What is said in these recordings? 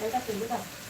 এটা তুলে দাও বাবা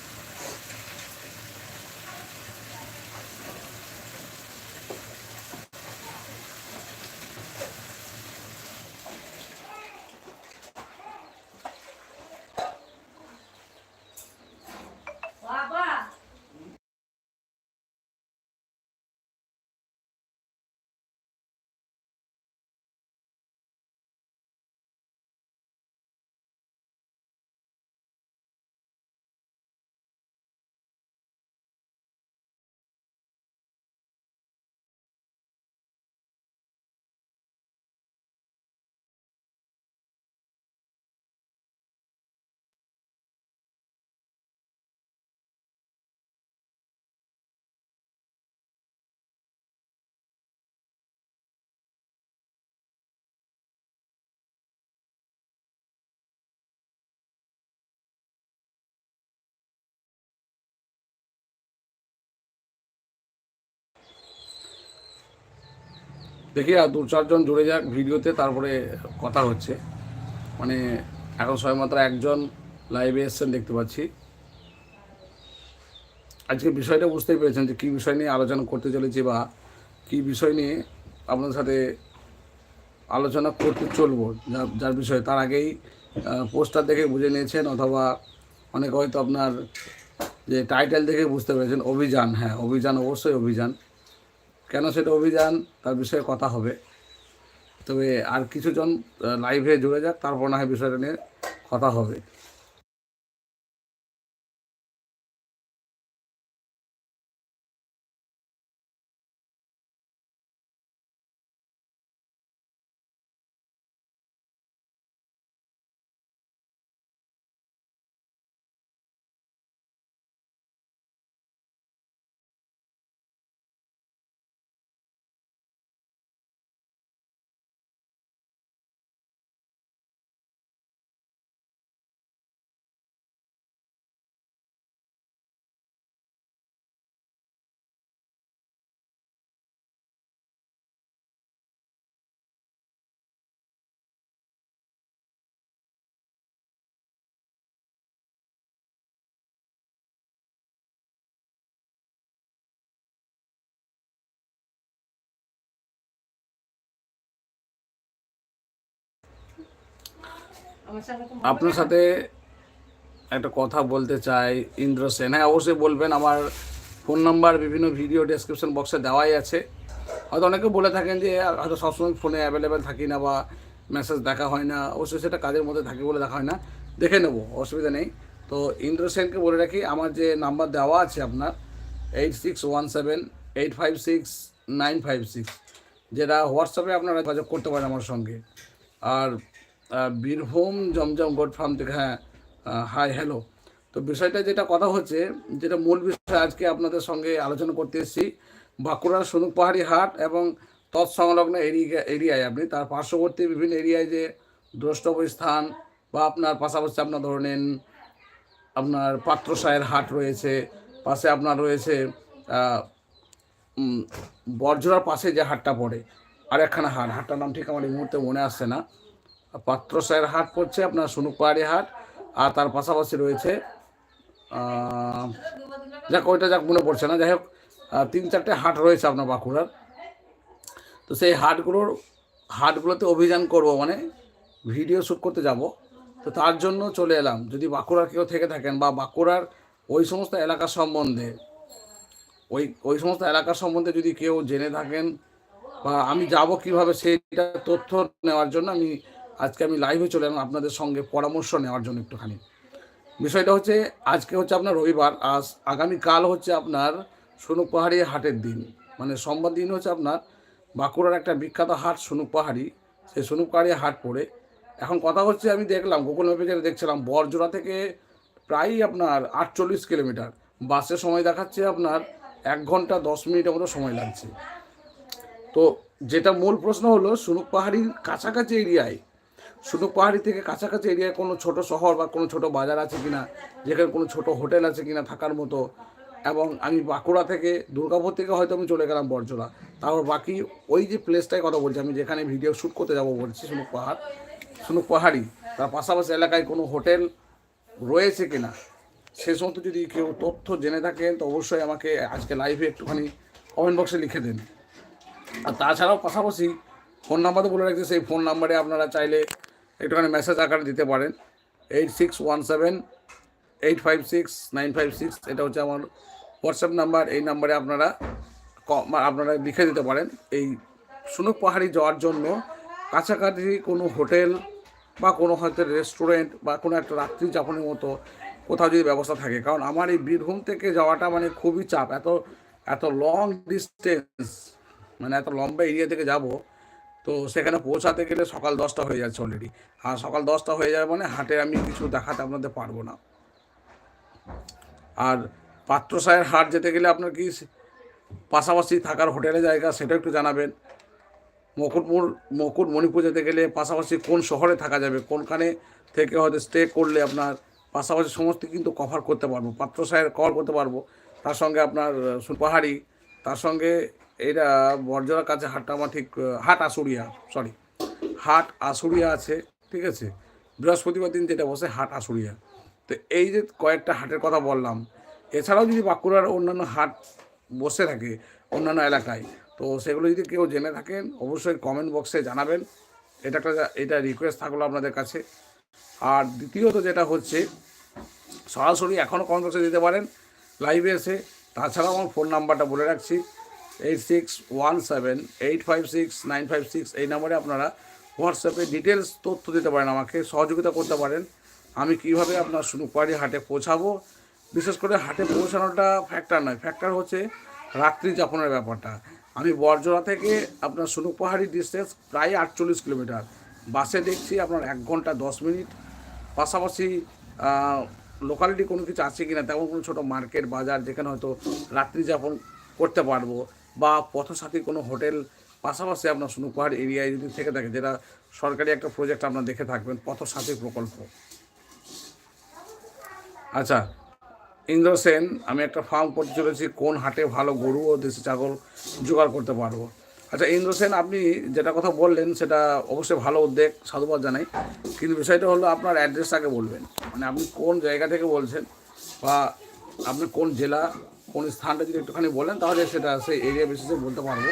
দেখি আর দু চারজন জুড়ে যাক ভিডিওতে, তারপরে কথা হচ্ছে। মানে এখন সবেমাত্র একজন লাইভে এসছেন দেখতে পাচ্ছি। আজকে বিষয়টা বুঝতেই পেরেছেন যে কী বিষয় নিয়ে আলোচনা করতে চলেছি বা কী বিষয় নিয়ে আপনার সাথে আলোচনা করতে চলবো যার বিষয়ে তার আগেই পোস্টার দেখে বুঝে নিয়েছেন অথবা অনেকে হয়তো আপনার যে টাইটেল দেখে বুঝতে পেরেছেন, অভিযান। হ্যাঁ অভিযান, অবশ্যই অভিযান। কেন সেটা অভিযান, তার বিষয়ে কথা হবে। তবে আর কিছুজন লাইভে জুড়ে যাক, তারপর না হয় বিষয়টা নিয়ে কথা হবে। আপনার সাথে একটা কথা বলতে চাই ইন্দ্র সেন। হ্যাঁ অবশ্যই বলবেন আমার ফোন নাম্বার বিভিন্ন ভিডিও ডেসক্রিপশন বক্সে দেওয়াই আছে। হয়তো অনেকে বলে থাকেন যে হয়তো সবসময় ফোনে অ্যাভেলেবেল থাকি না বা মেসেজ দেখা হয় না। অবশ্যই সেটা কাজের মধ্যে থাকি বলে দেখা হয় না। দেখে নেব অসুবিধা নেই। তো ইন্দ্র সেনকে বলে রাখি আমার যে নাম্বার দেওয়া আছে আপনার eight six one seven eight five six nine five six যেটা হোয়াটসঅ্যাপে আপনারা যোগাযোগ করতে পারেন আমার সঙ্গে। আর বীরভূম জমজম গোট ফার্ম থেকে হ্যাঁ হাই হ্যালো তো বিষয়টা যেটা কথা হচ্ছে, যেটা মূল বিষয় আজকে আপনাদের সঙ্গে আলোচনা করতে এসেছি, বাঁকুড়ার সনুক পাহাড়ি হাট এবং তৎসংলগ্ন এরিয়া এরিয়ায় আপনি তার পার্শ্ববর্তী বিভিন্ন এরিয়ায় যে দ্রষ্টব্য স্থান বা আপনার পাশাপাশি আপনার ধরে নেন, আপনার পাত্রসায়ের হাট রয়েছে, পাশে আপনার রয়েছে বরজোড়ার পাশে যে হাটটা পড়ে আর একখানা হাট। হাটটার নাম ঠিক আমার এই মুহূর্তে মনে আসছে না। পাত্রসায়ের হাট পড়ছে, আপনার সুনুক পাহাড়ি হাট, আর তার পাশাপাশি রয়েছে যাক, ওইটা যাক, মনে পড়ছে না। যাই হোক তিন চারটে হাট রয়েছে আপনার বাঁকুড়ার। তো সেই হাটগুলোর, হাটগুলোতে অভিযান করব মানে ভিডিও শ্যুট করতে যাব। তো তার জন্য চলে এলাম। যদি বাঁকুড়ার কেউ থেকে থাকেন বা বাঁকুড়ার ওই সমস্ত এলাকা সম্বন্ধে, ওই ওই সমস্ত এলাকা সম্বন্ধে যদি কেউ জেনে থাকেন বা আমি যাব কীভাবে, সেইটা তথ্য নেওয়ার জন্য আমি আজকে আমি লাইভে চলে এলাম আপনাদের সঙ্গে পরামর্শ নেওয়ার জন্য একটুখানি। বিষয়টা হচ্ছে, আজকে হচ্ছে আপনার রবিবার, আজ আগামীকাল হচ্ছে আপনার সনুক পাহাড়ি হাটের দিন। মানে সোমবার দিন হচ্ছে আপনার বাঁকুড়ার একটা বিখ্যাত হাট সনুক পাহাড়ি সেই সনুক পাহাড়ি হাট পড়ে। এখন কথা হচ্ছে, আমি দেখলাম গুগল ম্যাপে যেটা দেখছিলাম বরজোড়া থেকে প্রায়ই আপনার আটচল্লিশ কিলোমিটার। বাসের সময় দেখাচ্ছে আপনার এক ঘণ্টা দশ মিনিটের মতো সময় লাগছে। তো যেটা মূল প্রশ্ন হলো সুনুক পাহাড়ির কাছাকাছি এরিয়ায় সুনুক পাহাড়ি থেকে কাছাকাছি এরিয়ায় কোনো ছোট শহর বা কোনো ছোট বাজার আছে কিনা, যেখানে কোনো ছোট হোটেল আছে কিনা থাকার মতো, এবং আমি বাঁকুড়া থেকে দুর্গাপুর থেকে হয়তো আমি চলে গেলাম বরজোড়া, তারপর বাকি ওই যে প্লেসটায় কথা বলছি, আমি যেখানে ভিডিও শ্যুট করতে যাব বলছি সুনুক পাহাড় সুনুক পাহাড়ি, তার পাশাপাশি এলাকায় কোনো হোটেল রয়েছে কিনা, সে সমস্ত যদি কেউ তথ্য জেনে থাকেন, তো অবশ্যই আমাকে আজকে লাইভে একটুখানি কমেন্ট বক্সে লিখে দিন। আর তাছাড়াও পাশাপাশি ফোন নাম্বার তো বলে রাখছি, সেই ফোন নাম্বারে আপনারা চাইলে একটুখানি মেসেজ আকারে দিতে পারেন। Eight six one seven eight five six nine five six এটা হচ্ছে আমার হোয়াটসঅ্যাপ নাম্বার এই নাম্বারে আপনারা আপনারা লিখে দিতে পারেন। এই সুনুক পাহাড়ি যাওয়ার জন্য কাছাকাছি কোনো হোটেল বা কোনো হয়তো রেস্টুরেন্ট বা কোনো একটা রাত্রি যাপনের মতো কোথাও যদি ব্যবস্থা থাকে। কারণ আমার এই বীরভূম থেকে যাওয়াটা মানে খুবই চাপ। এত এত লং ডিস্টেন্স মানে এত লম্বা এরিয়া থেকে যাব তো সেখানে পৌঁছাতে গেলে সকাল দশটা হয়ে যাচ্ছে অলরেডি আর সকাল দশটা হয়ে যাবে মানে হাটে আমি কিছু দেখাতে আপনাদের পারব না। আর পাত্রসায়ের হাট যেতে গেলে আপনার কি পাশাপাশি থাকার হোটেলে জায়গা সেটা একটু জানাবেন। মুকুটমুর মুকুটমণিপুর যেতে গেলে পাশাপাশি কোন শহরে থাকা যাবে? কোনখানে থেকে হয়তো স্টে করলে আপনার পাশাপাশি সমস্ত কিন্তু কভার করতে পারব। পাত্রসায়ের কভার করতে পারব। তার সঙ্গে আপনার পাহাড়ি তার সঙ্গে এটা বর্জরার কাছে হাটটা আমার ঠিক হাট আশুরিয়া সরি হাট আশুরিয়া আছে, ঠিক আছে? বৃহস্পতিবার দিন যেটা বসে হাট আশুরিয়া। তো এই যে কয়েকটা হাটের কথা বললাম, এছাড়াও যদি বাঁকুড়ার অন্যান্য হাট বসে থাকে অন্যান্য এলাকায়, তো সেগুলো যদি কেউ জেনে থাকেন, অবশ্যই কমেন্ট বক্সে জানাবেন। এটা একটা, এটা রিকোয়েস্ট থাকল আপনাদের কাছে। আর দ্বিতীয়ত যেটা হচ্ছে, সরাসরি এখনও কমেন্ট বক্সে দিতে পারেন লাইভে এসে। তাছাড়াও আমার ফোন নাম্বারটা বলে রাখছি। Eight six one seven eight five six nine five six এই নাম্বারে আপনারা হোয়াটসঅ্যাপে ডিটেলস তথ্য দিতে পারেন, আমাকে সহযোগিতা করতে পারেন। আমি কীভাবে আপনার সুনুপাড়ি হাটে পৌঁছাবো? বিশেষ করে হাটে পৌঁছানোটা ফ্যাক্টর নয়। ফ্যাক্টর হচ্ছে রাত্রি যাপনের ব্যাপারটা। আমি বরজোড়া থেকে আপনার সুনুক পাহাড়ি ডিস্টেন্স প্রায় আটচল্লিশ কিলোমিটার। বাসে দেখছি আপনার এক ঘণ্টা দশ মিনিট। পাশাপাশি লোকালিটি কোনো কিছু আছে কি না তেমন কোনো ছোটো মার্কেট বাজার, যেখানে হয়তো রাত্রি যাপন করতে পারব। বা পথসাথী কোনো হোটেল পাশাপাশি আপনার সুনুক পাহাড় এরিয়ায় যদি থেকে থাকে, যেটা সরকারি একটা প্রজেক্ট আপনার দেখে থাকবেন, পথসাথী প্রকল্প। আচ্ছা ইন্দ্র সেন, আমি একটা ফার্ম করতে চলেছি, কোন হাটে ভালো গরু ও দেশি ছাগল জোগাড় করতে পারব? আচ্ছা ইন্দ্র সেন, আপনি যেটা কথা বললেন, সেটা অবশ্যই ভালো উদ্যোগ, সাধুবাদ জানাই। কিন্তু বিষয়টা হলো আপনার অ্যাড্রেসটাকে বলবেন। মানে আপনি কোন জায়গা থেকে বলছেন বা আপনি কোন জেলা কোন স্থানটা যদি একটুখানি বলেন, তাহলে সেটা সেই এরিয়া বেসিসে বলতে পারব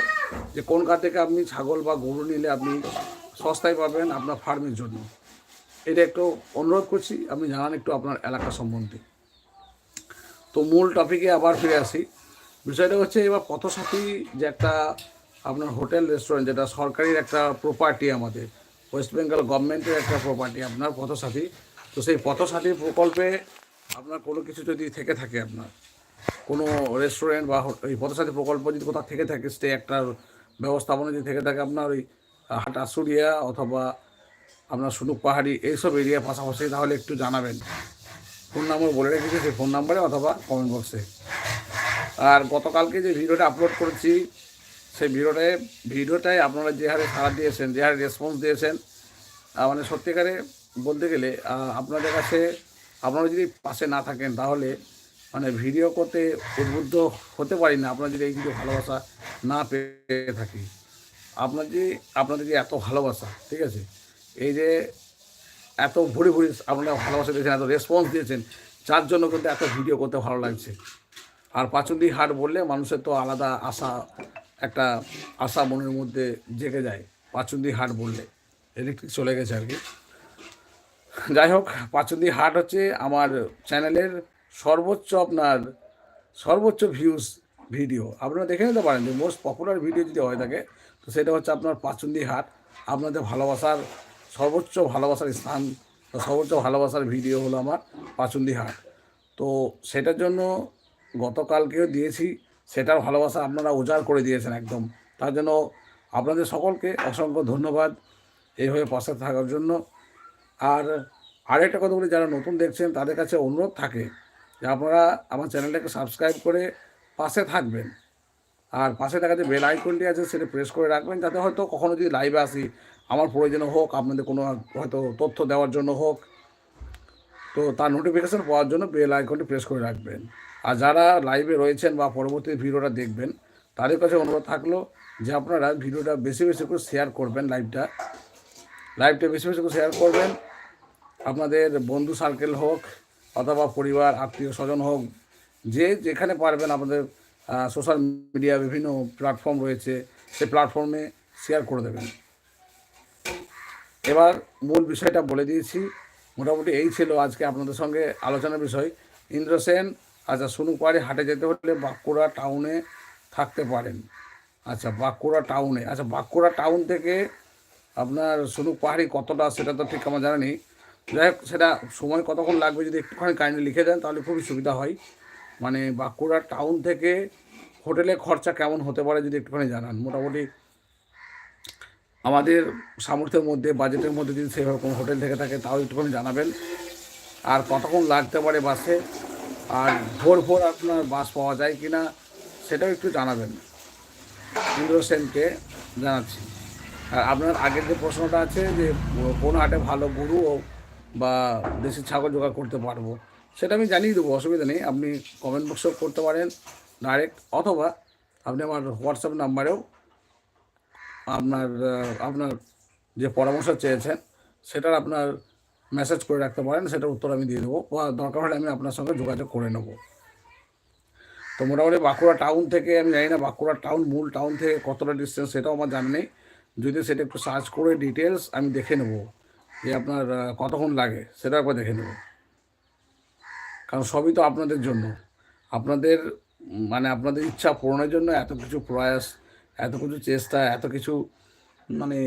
যে কোন কার থেকে আপনি ছাগল বা গরু নিলে আপনি সস্তায় পাবেন আপনার ফার্মের জন্য। এটা একটু অনুরোধ করছি, আপনি জানান একটু আপনার এলাকা সম্বন্ধে। তো মূল টপিকে আবার ফিরে আসি। বিষয়টা হচ্ছে এবার পথসাথী যে একটা আপনার হোটেল রেস্টুরেন্ট যেটা সরকারির একটা প্রপার্টি আমাদের ওয়েস্ট বেঙ্গল গভর্নমেন্টের একটা প্রপার্টি আপনার পথসাথী। তো সেই পথসাথী প্রকল্পে আপনার কোনো কিছু যদি থেকে থাকে আপনার কোনো রেস্টুরেন্ট বা এই পথসাথী প্রকল্প যদি কোথাও থেকে থাকে স্টে একটা ব্যবস্থাপনা যদি থেকে থাকে আপনার ওই হাট আশুরিয়া অথবা আপনার সুনুক পাহাড়ি এইসব এরিয়া পাশাপাশি, তাহলে একটু জানাবেন। ফোন নাম্বার বলে রেখেছি, সেই ফোন নাম্বারে অথবা কমেন্ট বক্সে আর গতকালকে যে ভিডিওটা আপলোড করেছি, সেই ভিডিওটায় ভিডিওটায় আপনারা যে হারে সাড়া দিয়েছেন, যে হারে রেসপন্স দিয়েছেন মানে সত্যিকারে বলতে গেলে আপনাদের কাছে, আপনারা যদি পাশে না থাকেন, তাহলে মানে ভিডিও করতে উদ্বুদ্ধ হতে পারি না, আপনারা যদি এই কিছু ভালোবাসা না পেয়ে থাকি। আপনার যে, আপনাদের যে এত ভালোবাসা, ঠিক আছে? এই যে এত ভরে ভরে আপনারা ভালোবাসা দিয়েছেন, এত রেসপন্স দিয়েছেন, যার জন্য কিন্তু এত ভিডিও করতে ভালো লাগছে। আর পাচুন্দি হাট বললে মানুষের তো আলাদা আশা, একটা আশা মনের মধ্যে জেগে যায় পাচুন্দি হাট বললে। ইলেকট্রিক চলে গেছে আর কি। যাই হোক পাচুন্দি হাট হচ্ছে আমার চ্যানেলের সর্বোচ্চ আপনার, সর্বোচ্চ ভিউজ ভিডিও আপনারা দেখে নিতে পারেন যে মোস্ট পপুলার ভিডিও যদি হয়ে থাকে, তো সেটা হচ্ছে আপনার পাচুন্দি হাট। আপনাদের ভালোবাসার, সর্বোচ্চ ভালোবাসার স্থান সর্বোচ্চ ভালোবাসার ভিডিও হলো আমার পাচুন্দি হাট। তো সেটার জন্য গতকালকেও দিয়েছি, সেটার ভালোবাসা আপনারা উজাড় করে দিয়েছেন একদম। তার জন্য আপনাদের সকলকে অসংখ্য ধন্যবাদ এইভাবে পাশে থাকার জন্য। আর আরেকটা কথা বলি, যারা নতুন দেখছেন, তাদের কাছে অনুরোধ থাকে যে আপনারা আমার চ্যানেলটাকে সাবস্ক্রাইব করে পাশে থাকবেন। আর পাশে থাকা যে বেল আইকনটি আছে, সেটা প্রেস করে রাখবেন, যাতে হয়তো কখনো যদি লাইভে আসি, আমার প্রয়োজনে হোক, আপনাদের কোনো হয়তো তথ্য দেওয়ার জন্য হোক, তো তার নোটিফিকেশান পাওয়ার জন্য বেল আইকনটি প্রেস করে রাখবেন। আর যারা লাইভে রয়েছেন বা পরবর্তী ভিডিওটা দেখবেন, তাদের কাছে অনুরোধ থাকল যে আপনারা ভিডিওটা বেশি বেশি করে শেয়ার করবেন লাইভটা লাইভটা বেশি বেশি করে শেয়ার করবেন। আপনাদের বন্ধু সার্কেল হোক অথবা পরিবার, আত্মীয় স্বজন হোক, যে যেখানে পারবেন আমাদের সোশ্যাল মিডিয়া বিভিন্ন প্ল্যাটফর্ম রয়েছে সেই প্ল্যাটফর্মে শেয়ার করে দেবেন। এবার মূল বিষয়টা বলে দিয়েছি, মোটামুটি এই ছিল আজকে আপনাদের সঙ্গে আলোচনার বিষয়। ইন্দ্র সেন আচ্ছা সুনুপাড়ি হাটে যেতে হলে বাঁকুড়া টাউনে থাকতে পারেন। আচ্ছা বাঁকুড়া টাউনে আচ্ছা বাঁকুড়া টাউন থেকে আপনার সুনুক পাহাড়ি কতটা, সেটা তো ঠিক আমার জানা নেই যাই হোক, সেটা সময় কতক্ষণ লাগবে যদি একটুখানি কাইন্ডলি লিখে দেন, তাহলে খুবই সুবিধা হয়। মানে বাঁকুড়া টাউন থেকে হোটেলে খরচা কেমন হতে পারে যদি একটুখানি জানান? মোটামুটি আমাদের সামর্থ্যের মধ্যে বাজেটের মধ্যে যদি সেরকম হোটেল থেকে থাকে, তাও একটুখানি জানাবেন। আর কতক্ষণ লাগতে পারে বাসে? আর ভোর ভোর আপনার বাস পাওয়া যায় কি না সেটাও একটু জানাবেন। ইন্দ্র সেনকে জানাচ্ছি। আর আপনার আগের যে প্রশ্নটা আছে যে, কোন হাটে ভালো গরু ও বা দেশি ছাগল জোগাড় করতে পারব, সেটা আমি জানিয়ে দেবো, অসুবিধা নেই। আপনি কমেন্ট বক্সেও করতে পারেন ডাইরেক্ট অথবা আপনি আমার হোয়াটসঅ্যাপ নাম্বারেও আপনার আপনার যে পরামর্শ চেয়েছেন, সেটার আপনার মেসেজ করে রাখতে পারেন, সেটার উত্তর আমি দিয়ে দেবো, বা দরকার হলে আমি আপনার সঙ্গে যোগাযোগ করে নেব। তো মোটামুটি বাঁকুড়া টাউন থেকে, আমি জানি না বাঁকুড়া টাউন মূল টাউন থেকে কতটা ডিস্টেন্স সেটাও আমার জানা নেই। যদি সেটা একটু সার্চ করে ডিটেলস আমি দেখে নেব। যে আপনার কতক্ষণ লাগে সেটা একবার দেখে নেব। কারণ সবই তো আপনাদের জন্য। আপনাদের মানে আপনাদের ইচ্ছা পূরণের জন্য এত কিছু প্রয়াস এত কিছু চেষ্টা এত কিছু মানে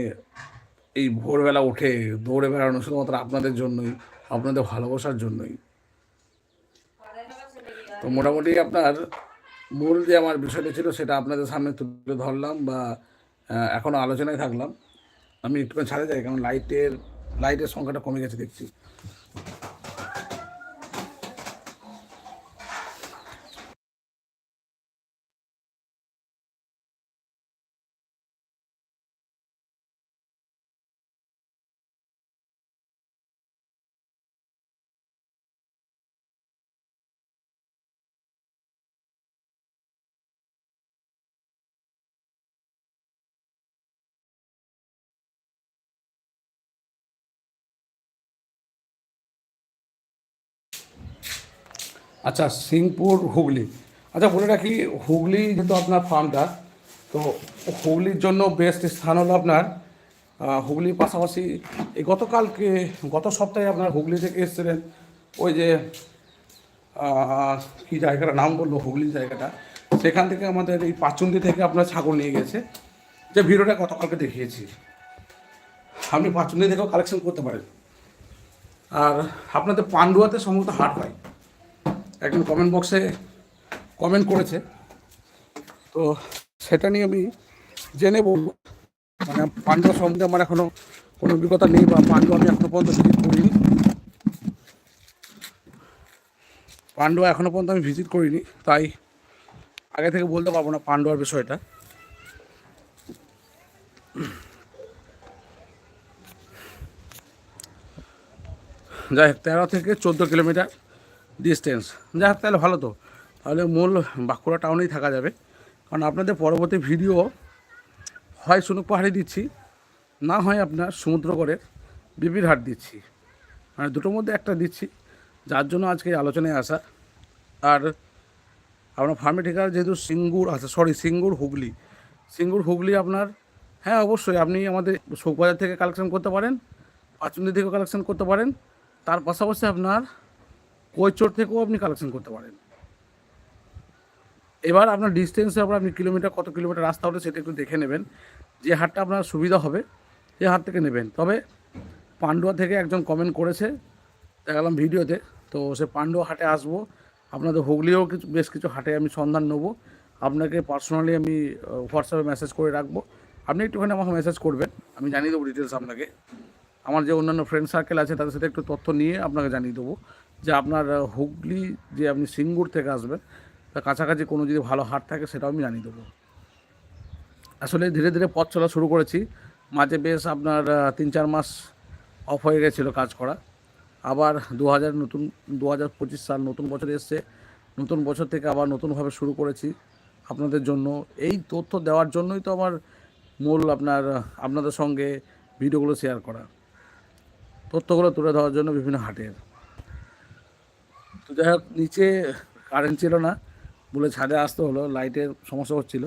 এই ভোরবেলা উঠে দৌড়ে বেড়ানো শুধুমাত্র আপনাদের জন্যই আপনাদের ভালোবাসার জন্যই। তো মোটামুটি আপনার মূল যে আমার বিষয়টা ছিল সেটা আপনাদের সামনে তুলে ধরলাম বা আহ, এখনও আলোচনায় থাকলাম। আমি একটুখানি ছাড়ে যাই কারণ লাইটের লাইটের সংখ্যাটা কমে গেছে দেখছি। আচ্ছা সিংপুর হুগলি। আচ্ছা বলে রাখি, হুগলি যেহেতু আপনার ফার্মটা তো হুগলির জন্য বেস্ট স্থান হলো আপনার হুগলির পাশাপাশি এই গতকালকে, গত সপ্তাহে আপনার হুগলি থেকে এসেছিলেন ওই যে কি জায়গাটা, নাম বলল হুগলি জায়গাটা। সেখান থেকে আমাদের এই পাচুন্দি থেকে আপনার ছাগল নিয়ে গেছে। যে ভিডিওটা গতকালকে দেখিয়েছি। আপনি পাচুন্দি থেকেও কালেকশন করতে পারেন। আর আপনাদের পান্ডুয়াতে সম্ভবত হাট হয়। একজন কমেন্ট বক্সে কমেন্ট করেছে। তো সেটা নিয়ে আমি জেনে বলব। মানে পাণ্ডুয়া সম্বন্ধে আমার এখনও কোনো অভিজ্ঞতা নেই বা পাণ্ডুয়া আমি এখনও পর্যন্ত ভিজিট করিনি। পাণ্ডুয়া এখনও পর্যন্ত আমি ভিজিট করিনি, তাই আগে থেকে বলতে পারব না পাণ্ডুয়ার বিষয়টা। যাই হোক, তেরো থেকে চোদ্দ কিলোমিটার। ডিস্টেন্স যাই হোক তাহলে ভালো তো। তাহলে মূল বাঁকুড়া টাউনেই থাকা যাবে। কারণ আপনাদের পরবর্তী ভিডিও হয় শুনুক পাহাড়ি দিচ্ছি, না হয় আপনার সমুদ্রগড়ের বিবির হাট দিচ্ছি। মানে দুটোর মধ্যে একটা দিচ্ছি, যার জন্য আজকে আলোচনায় আসা। আর আপনার ফার্মে যেহেতু সিঙ্গুর আচ্ছা সরি সিঙ্গুর হুগলি। সিঙ্গুর হুগলি আপনার হ্যাঁ অবশ্যই আপনি আমাদের শোকবাজার থেকে কালেকশন করতে পারেন পাচুন্দি থেকেও কালেকশন করতে পারেন। তার পাশাপাশি আপনার কৈচোর থেকেও আপনি কালেকশন করতে পারেন। এবার আপনার ডিস্টেন্সের উপর আপনি কিলোমিটার কত কিলোমিটার রাস্তা হবে সেটা একটু দেখে নেবেন। যে হাটটা আপনার সুবিধা হবে, সে হাট থেকে নেবেন। তবে পান্ডুয়া থেকে একজন কমেন্ট করেছে, দেখালাম ভিডিওতে। তো সে পান্ডুয়া হাটে আসব। আপনাদের হুগলিও কিছু, বেশ কিছু হাটে আমি সন্ধান নেব। আপনাকে পার্সোনালি আমি হোয়াটসঅ্যাপে মেসেজ করে রাখব। আপনি একটুখানি আমাকে মেসেজ করবেন। আমি জানিয়ে দেবো ডিটেলস আপনাকে। আমার যে অন্যান্য ফ্রেন্ড সার্কেল আছে, তাদের সাথে একটু তথ্য নিয়ে আপনাকে জানিয়ে দেবো। যে আপনার হুগলি যে আপনি সিঙ্গুর থেকে আসবেন তা কাছাকাছি কোনো যদি ভালো হাট থাকে সেটাও আমি জানিয়ে দেবো। আসলে ধীরে ধীরে পথ চলা শুরু করেছি। মাঝে বেশ আপনার তিন চার মাস অফ হয়ে গেছিল কাজ করা। আবার দু হাজার নতুন দু হাজার পঁচিশ সাল নতুন বছর এসছে। নতুন বছর থেকে আবার নতুনভাবে শুরু করেছি আপনাদের জন্য। এই তথ্য দেওয়ার জন্যই তো আমার মূল আপনার, আপনাদের সঙ্গে ভিডিওগুলো শেয়ার করা। তথ্যগুলো তুলে ধরার জন্য বিভিন্ন হাটের। তো যাই হোক, নিচে কারেন্ট ছিল না, বলে ছাদে আসতে হলো লাইটের সমস্যা হচ্ছিল।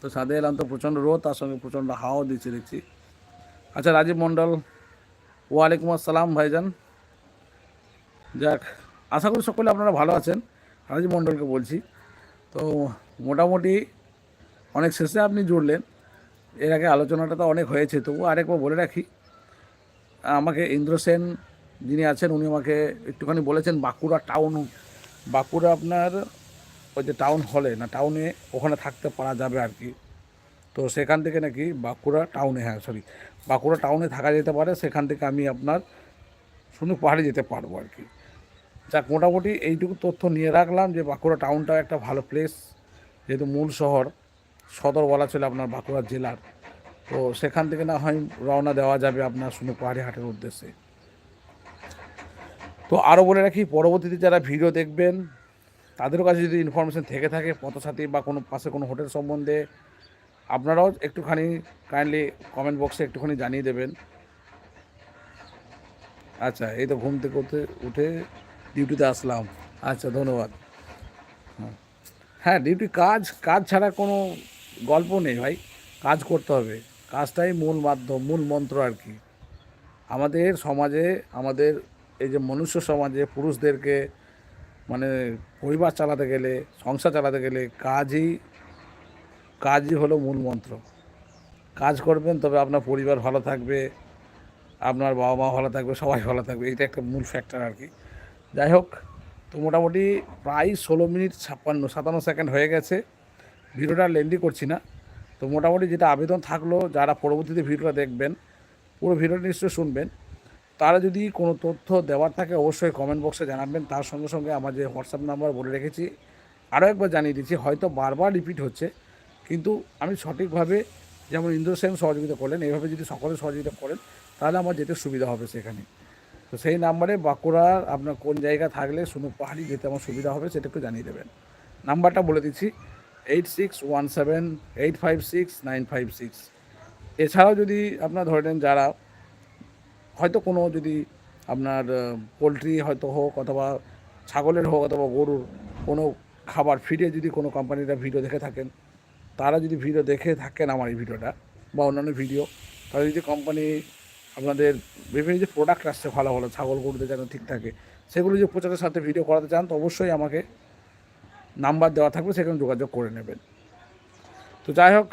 তো ছাদে এলাম তো প্রচণ্ড রোদ, তার সঙ্গে প্রচণ্ড হাওয়াও দিচ্ছে দেখছি। আচ্ছা রাজীব মণ্ডল, ওয়ালাইকুম আসসালাম ভাইজান। যাক, আশা করি সকলে আপনারা ভালো আছেন, রাজীব মণ্ডলকে বলছি। তো মোটামুটি অনেক শেষে আপনি জুড়লেন, এর আগে আলোচনাটা তো অনেক হয়েছে তবু আরেকবার বলে রাখি, আমাকে ইন্দ্র সেন যিনি আছেন, উনি আমাকে একটুখানি বলেছেন বাঁকুড়া টাউন বাঁকুড়া আপনার ওই যে টাউন হলে না টাউনে ওখানে থাকতে পারা যাবে আর কি। তো সেখান থেকে নাকি বাঁকুড়া টাউনে হ্যাঁ সরি বাঁকুড়া টাউনে থাকা যেতে পারে, সেখান থেকে আমি আপনার শুধু পাহাড়ে যেতে পারব আর কি। যাক, মোটামুটি এইটুকু তথ্য নিয়ে রাখলাম যে বাঁকুড়া টাউনটা একটা ভালো প্লেস যেহেতু মূল শহর, সদর বলা ছিল আপনার বাঁকুড়া জেলার। তো সেখান থেকে না হয় রওনা দেওয়া যাবে আপনার শুনে পাহাড়ি হাটের উদ্দেশ্যে। তো আরও বলে রাখি, পরবর্তীতে যারা ভিডিও দেখবেন, তাদের কাছে যদি ইনফরমেশন থেকে থাকে, পথসাথী বা কোনো পাশে কোনো হোটেল সম্বন্ধে, আপনারাও একটুখানি কাইন্ডলি কমেন্ট বক্সে একটুখানি জানিয়ে দেবেন। আচ্ছা এই তো ঘুম থেকে উঠে উঠে ডিউটিতে আসলাম। আচ্ছা ধন্যবাদ। হ্যাঁ। ডিউটি কাজ কাজ ছাড়া কোনো গল্প নেই ভাই। কাজ করতে হবে। কাজটাই মূল মাধ্যম, মূল মন্ত্র আর কি। আমাদের সমাজে, আমাদের এই যে মনুষ্য সমাজে পুরুষদেরকে মানে পরিবার চালাতে গেলে, সংসার চালাতে গেলে কাজই কাজই হলো মূল মন্ত্র। কাজ করবেন তবে আপনার পরিবার ভালো থাকবে, আপনার বাবা মা ভালো থাকবে, সবাই ভালো থাকবে এটা একটা মূল ফ্যাক্টর আর কি। যাই হোক, তো মোটামুটি প্রায় ষোলো মিনিট ছাপ্পান্ন, সাতান্ন সেকেন্ড হয়ে গেছে। ভিডিওটা লেন্দি করছি না। তো মোটামুটি যেটা আবেদন থাকল, যারা পরবর্তীতে ভিডিওটা দেখবেন, পুরো ভিডিওটা নিশ্চয়ই শুনবেন। তারা যদি কোনো তথ্য দেওয়ার থাকে, অবশ্যই কমেন্ট বক্সে জানাবেন। তার সঙ্গে সঙ্গে আমার যে হোয়াটসঅ্যাপ নাম্বার বলে রেখেছি আরও একবার জানিয়ে দিচ্ছি, হয়তো বারবার রিপিট হচ্ছে, কিন্তু আমি সঠিকভাবে যেমন ইন্দ্র সেন সহযোগিতা করলেন এইভাবে যদি সকলে সহযোগিতা করেন, তাহলে আমার যেতে সুবিধা হবে সেখানে। তো সেই নাম্বারে বাঁকুড়ার আপনার কোন জায়গা থাকলে শুনু পাহাড়ি যেতে আমার সুবিধা হবে, সেটা একটু জানিয়ে দেবেন। নাম্বারটা বলে দিচ্ছি eight six one seven eight five six nine five six এছাড়াও যদি আপনার ধরে নেন যারা হয়তো কোনো যদি আপনার পোলট্রি হয়তো হোক অথবা ছাগলের হোক অথবা গরুর কোনো খাবার ফিডে যদি কোনো কোম্পানিরা ভিডিও দেখে থাকেন, তারা যদি ভিডিও দেখে থাকেন আমার এই ভিডিওটা বা অন্যান্য ভিডিও তাহলে যদি কোম্পানি আপনাদের বিভিন্ন যে প্রোডাক্ট আসছে ভালো ভালো ছাগল, গরুদের যেন ঠিক থাকে, সেগুলো যদি প্রচারের সাথে ভিডিও করাতে চান, তো অবশ্যই আমাকে নাম্বার দেওয়া থাকবে, সেখানে যোগাযোগ করে নেবেন। তো যাই হোক,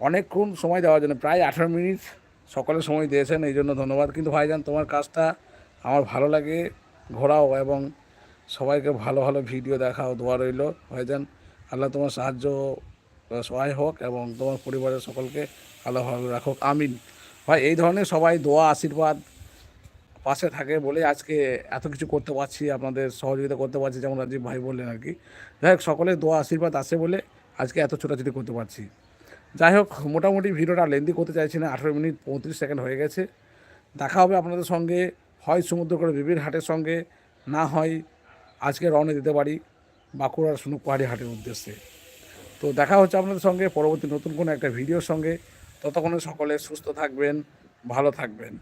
অনেকক্ষণ সময় দেওয়ার জন্য, প্রায় আঠারো মিনিট সকালে সময় দিয়েছেন, এই জন্য ধন্যবাদ। কিন্তু ভাইজান, তোমার কাজটা আমার ভালো লাগে, ঘোরাও এবং সবাইকে ভালো ভালো ভিডিও দেখাও, দোয়া রইল। ভাইজান, আল্লাহ তোমার সাহায্য, সহায় হোক এবং তোমার পরিবারের সকলকে ভালো রাখুক। আমিন। ভাই, এই ধরনের সবাই দোয়া, আশীর্বাদ পাশে থাকে বলে আজকে এত কিছু করতে পারছি, আপনাদের সহযোগিতা করতে পারছি, যেমন রাজীব ভাই বললেন আর কি। যাই হোক, সকলের দোয়া, আশীর্বাদ আসে বলে আজকে এত ছোটাছুটি করতে পারছি। যাই হোক মোটামুটি ভিডিওটা লেন্দি করতে চাইছি না, আঠেরো মিনিট পঁয়ত্রিশ সেকেন্ড হয়ে গেছে। দেখা হবে আপনাদের সঙ্গে, হয় সমুদ্র করে বিবির হাটের সঙ্গে, না হয় আজকে রওনা দিতে পারি বাঁকুড়ার সুনুক পাহাড়ি হাটের উদ্দেশ্যে। তো দেখা হচ্ছে আপনাদের সঙ্গে, পরবর্তী নতুন কোনো একটা ভিডিওর সঙ্গে। ততক্ষণে সকলে সুস্থ থাকবেন, ভালো থাকবেন।